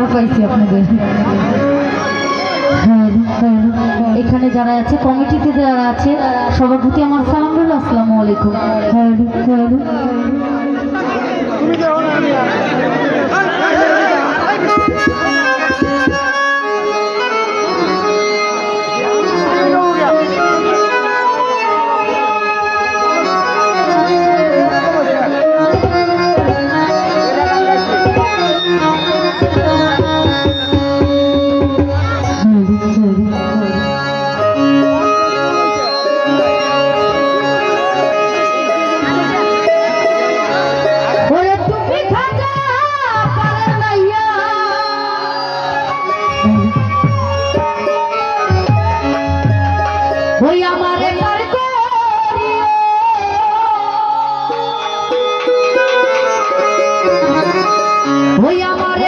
আবার পাইছি আপনাদের। হ্যাঁ, হ্যাঁ, এখানে যারা আছে কমিটিতে যারা আছে সবার প্রতি আমার সালাম রইল আসসালামু আলাইকুম। হ্যাঁ। ওই আমার ওই আমার